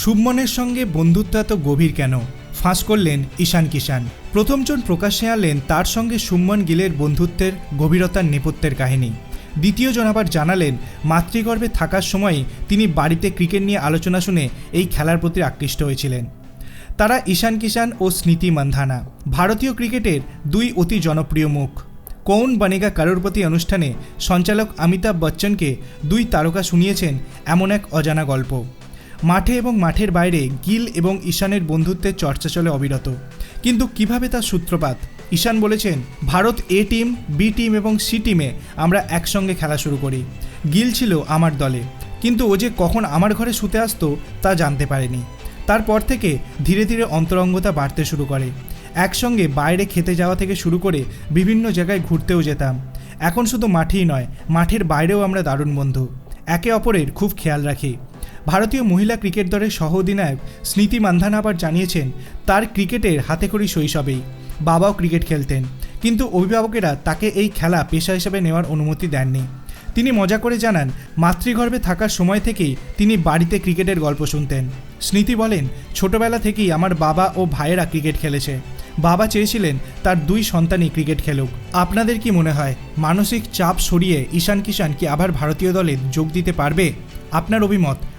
শুভমনের সঙ্গে বন্ধুত্ব এত গভীর কেন? ফাঁস করলেন ঈশান কিষান প্রথমজন প্রকাশ্যে আনলেন তার সঙ্গে শুভমন গিলের বন্ধুত্বের গভীরতার নেপথ্যের কাহিনী। দ্বিতীয়জন আবার জানালেন, মাতৃগর্ভে থাকার সময় তিনি বাড়িতে ক্রিকেট নিয়ে আলোচনা শুনে এই খেলার প্রতি আকৃষ্ট হয়েছিলেন। তারা ঈশান কিষান ও স্মৃতি মান্ধানা। ভারতীয় ক্রিকেটের দুই অতি জনপ্রিয় মুখ। কৌন বানেগা কারোরপতি অনুষ্ঠানে সঞ্চালক অমিতাভ বচ্চনকে দুই তারকা শুনিয়েছেন এমন এক অজানা গল্প। মাঠে এবং মাঠের বাইরে গিল এবং ঈশানের বন্ধুত্বের চর্চা চলে অবিরত। কিন্তু কীভাবে তার সূত্রপাত? ঈশান বলেছেন, Bharat A team, B team এবং সি টিমে আমরা একসঙ্গে খেলা শুরু করি। গিল ছিল আমার দলে। কিন্তু ও যে কখন আমার ঘরে শুতে আসতো তা জানতে পারেনি। তারপর থেকে ধীরে ধীরে অন্তরঙ্গতা বাড়তে শুরু করে। একসঙ্গে বাইরে খেতে যাওয়া থেকে শুরু করে বিভিন্ন জায়গায় ঘুরতেও যেতাম। এখন শুধু মাঠেই নয়, মাঠের বাইরেও আমরা দারুণ বন্ধু। একে অপরের খুব খেয়াল রাখি। ভারতীয় মহিলা ক্রিকেট দলের সহ অধিনায়ক স্মৃতি মান্ধান আবার জানিয়েছেন, তার ক্রিকেটের হাতেখড়ি শৈশবেই বাবাও ক্রিকেট খেলতেন। কিন্তু অভিভাবকেরা তাকে এই খেলা পেশা হিসেবে নেওয়ার অনুমতি দেননি। তিনি মজা করে জানান, মাতৃগর্ভে থাকার সময় থেকেই তিনি বাড়িতে ক্রিকেটের গল্প শুনতেন। স্মৃতি বলেন, ছোটবেলা থেকেই আমার বাবা ও ভাইয়েরা ক্রিকেট খেলেছে। বাবা চেয়েছিলেন তার দুই সন্তানই ক্রিকেট খেলুক। আপনাদের কি মনে হয়, মানসিক চাপ সরিয়ে ঈশান কিষান কি আবার ভারতীয় দলে যোগ দিতে পারবে? আপনার অভিমত?